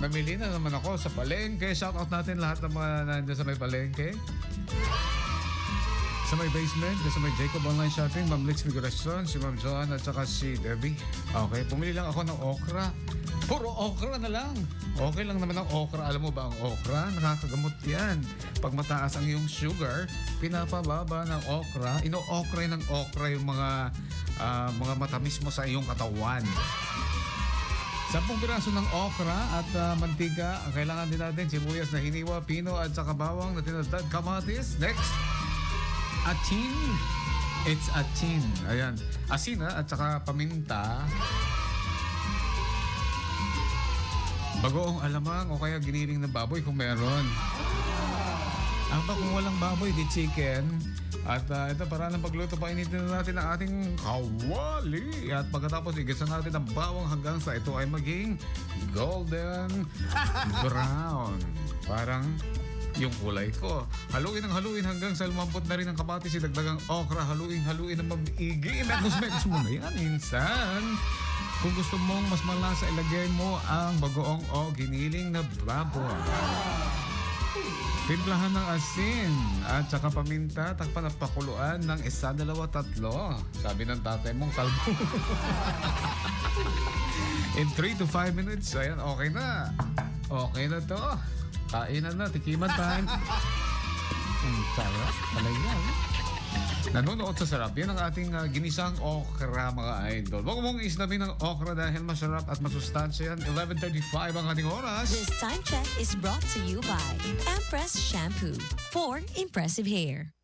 namili na naman ako sa palengke. Shoutout natin lahat ng mga nandiyan sa may palengke. Sa may basement, sa may Jacob Online Shopping, Ma'am Lix Migracion, si Ma'am Joanne at saka si Debbie. Okay, pumili lang ako ng okra. Puro okra na lang. Okay lang naman ang okra. Alam mo ba ang okra? Nakakagamot yan. Pag mataas ang iyong sugar, pinapababa ng okra. Ino-okra ng okra yung mga ah, mga matamis mo sa iyong katawan. Sampung piraso ng okra at ah, mantika. Ang kailangan din natin, sibuyas na hiniwa, pino at saka bawang na tinatad, kamatis. Next, atin. It's atin. Ayan. Asina at saka paminta. Bagoong alamang o kaya giniling na baboy kung meron. Pa kung walang baboy, di chicken. At ah, ito, para ng pagluto, painitin na natin ang ating kawali. At pagkatapos, igisa natin ang bawang hanggang sa ito ay maging golden brown. Parang yung kulay ko. Haluin ang haluin hanggang sa lumampot na rin ang kamatis, idagdagang okra, haluin, haluin ang mabigi. Mekos-mekos mo na yan, insan. Kung gusto mong mas malasa, ilagay mo ang bagoong o giniling na baboy. Timplahan ng asin at saka paminta, takpan at pakuluan ng isa, dalawa, tatlo. Sabi ng tatay mong kalbo. In 3 to 5 minutes, ayan, okay na. Okay na to. Kainan na, tikiman time. Ang sarap talaga. eh. Nanonood sa sarap. Yan ang ating ah, ginisang okra, mga idol. Huwag mong islamin ng okra dahil masarap at masustansya yan. 11.35 ang ating oras. This time check is brought to you by Empress Shampoo for impressive hair.